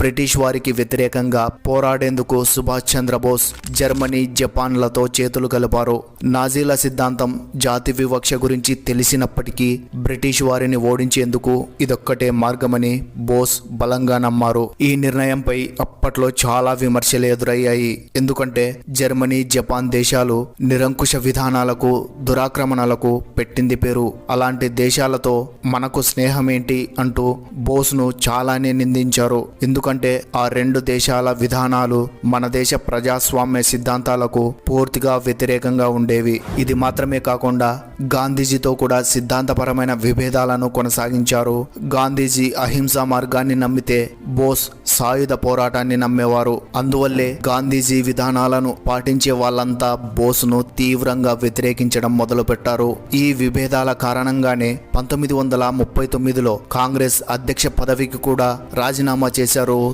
British వారికి వ్యతిరేకంగా పోరాడేందుకు సుభాష్ చంద్రబోస్ జర్మనీ జపాన్లతో చేతులు కలిపారు. నాజీల సిద్ధాంతం జాతి వివక్ష గురించి తెలిసినప్పటికీ బ్రిటిష్ వారిని ఓడించేందుకు ఇదొక్కటే మార్గమని బోస్ బలంగా నమ్మారు. ఈ నిర్ణయంపై అప్పట్లో చాలా విమర్శలు ఎదురయ్యాయి. ఎందుకంటే జర్మనీ జపాన్ దేశాలు నిరంకుశ విధానాలకు దురాక్రమణలకు పెట్టింది పేరు. అలాంటి దేశాలతో మనకు స్నేహమేంటి అంటూ బోస్ను చాలానే నిందించారు. ఎందుకంటే ఆ రెండు దేశాల విధానాలు మన దేశ ప్రజాస్వామ్య సిద్ధాంతాలకు పూర్తిగా వ్యతిరేకంగా ఉండేవి. ఇది మాత్రమే కాకుండా గాంధీజీతో కూడా సిద్ధాంతపరమైన విభేదాలను కొనసాగించారు. గాంధీజీ అహింసా మార్గాన్ని నమ్మితే బోస్ సాయుధ పోరాటాన్ని నమ్మేవారు. అందువల్లే గాంధీజీ విధానాలను పాటించే వాళ్ళంతా బోస్ను తీవ్రంగా వ్యతిరేకించడం మొదలుపెట్టారు. ఈ విభేదాల కారణంగానే పంతొమ్మిది వందల ముప్పై తొమ్మిదిలో కాంగ్రెస్ అధ్యక్ష పదవికి కూడా రాజీనామా చేశారు.